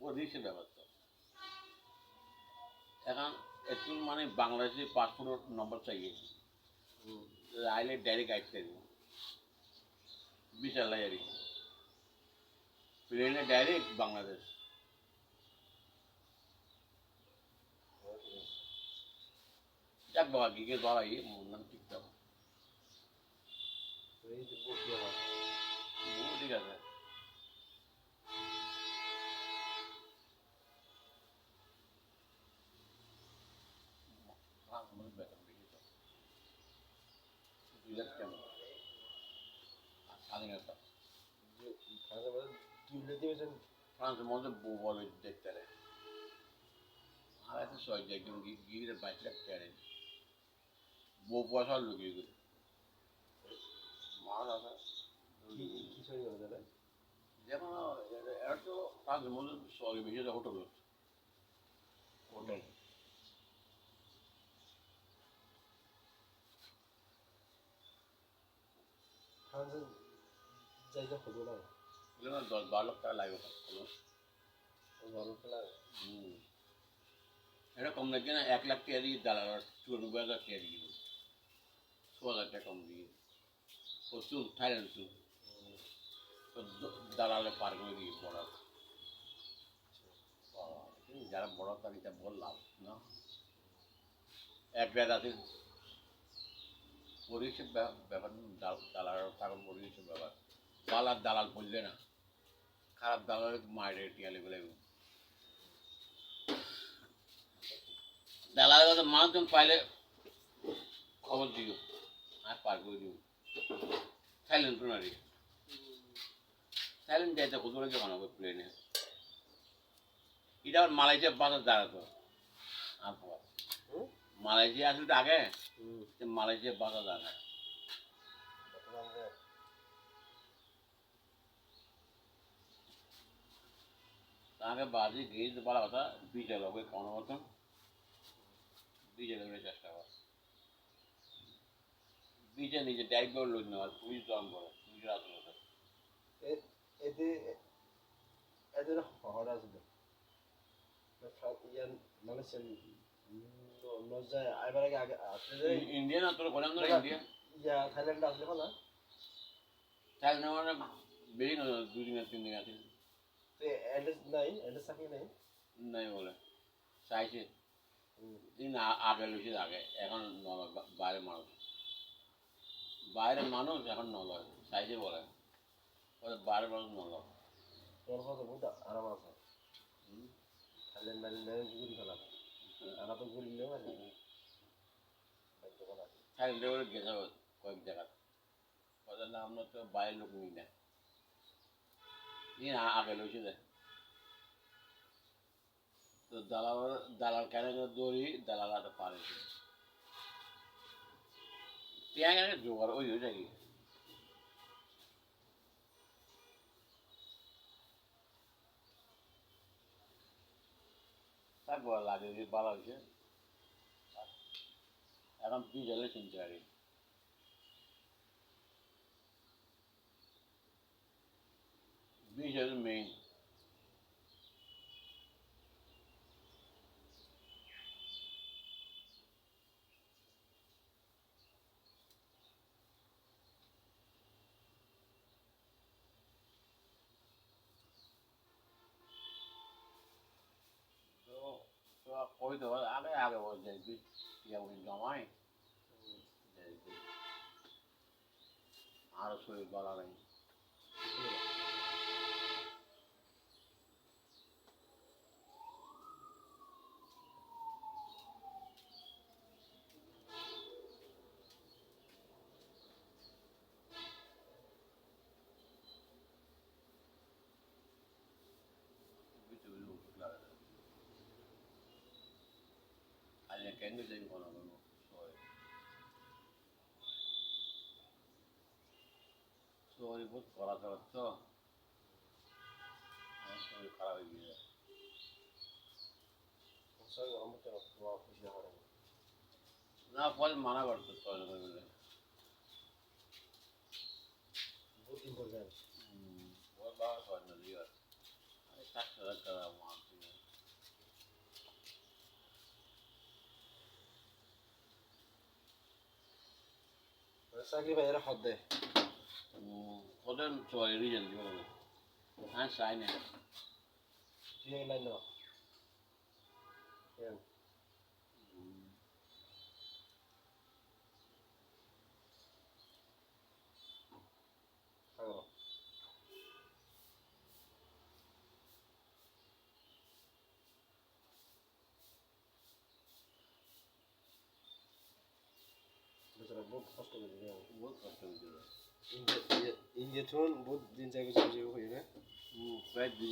বলিস ব্যাপারটা এখন একটু মানে বাংলাদেশে পাসপোর্ট নম্বর চাইয়েছি আইলে ডাইরেক্ট আইসতে দিব। বিশাল লাইয়ারি প্লেনে ডাইরেক্ট বাংলাদেশ। যাক বাবা গিয়ে ধরা ইয়ে মোর নাম ঠিকঠাক আছে দেখতে রে। আর এত গিয়ে বাইশ লাখ টাকা বউ পয়সা লুকিয়ে গেল মা দাদা। তো ফ্রান্সের মধ্যে সবাই হোটেল হোটেল জায়গা হলো না? না দশ বারো লাখ টাকা লাগবে কোনো। ভালো খেলা হুম। এটা কম লাগছে না এক লাখ টাকা দিয়ে দালাল চুরানব্বই হাজার টাকা দিয়ে ছ হাজার টাকা কম দিয়ে। প্রচুর থাইল্যান্ড দ- দালালে পার করে দিয়ে বড় যারা বড় তার এটা বললাম, না? এক আছে পরিষেব ব্যাপার দাল- দালাল থাকুন পরিষেব ব্যাপার। দালাল দালাল বললে না, খারাপ দালাল মায়ের টিয়ালে বলে দালালের কথা মানুষজন পাইলে খবর দিও, আর পার করে দিও। সাইলেন্ট নারী সাইলেন্ট যাইতে কত লাগে বানাবো প্লেনে এটা আবার মালয়েশিয়া বাজার দাঁড়াতো আর মালয়েশিয়া আসলে তো আগে? মালয়েশিয়া বাজার দাঁড়ায়। তাকে বাজি গিয়ে বলা কথা বিজয় লোকের কোনো মতন বিজয় লোকের চেষ্টা কর। বিজয় নিজে করে লোক নেওয়ার পুলিশ দম করে পুলিশের আসলে এদের হহর আসবে। ইয়ান মানে সে নজায়। আইবার আগে আগে আসলে যে ইন্ডিয়া না তোর না ইয়া থাইল্যান্ড আসলে বেশি না দুদিন আর তিন দিন আছে। তো অ্যাড্রেস নাই অ্যাড্রেস থাকে নাই। নাই বলে। চাইছে। দিন আগে লুচি আগে। এখন নলয় বা- বাইরে মানুষ। বাইরের মানুষ এখন নলয়। চাইছে বলে। ওরা বারবার মজা তোর কথা বুঝতে আরাম আছে। খালেন তো গুলি গেছে কয়েক জায়গা কথা না আমরা তো লোক নিই না। তো দালাল দালাল কেন দড়ি দালাল পারে। পেঁয়া কেন জোগাড় ওই হয়ে যায় eu sabe lá, de balagem. Tá? Era um pedido legendário. me কই তো আগে আগে বল যে ইয়া ওই জমায় আরও শরীর বলা নেই candle type বহুত খারাপ হয়ে না ফল মানা করতো চলে বলে বুকিং করবেন ওর বাবা সরকার দিয়ে আর চারশো টাকা মারত চাকরি পাই এরা হদ দেয় ওদের চলে রিজেন হ্যাঁ চাই না। লাইন বেচারা বহুত কষ্ট করে দিবে বহুত কষ্ট হয়েছিল ইন্ডিয়া থুন বহুত দিন যাই গেছে যে হয়ে না প্রায় দুই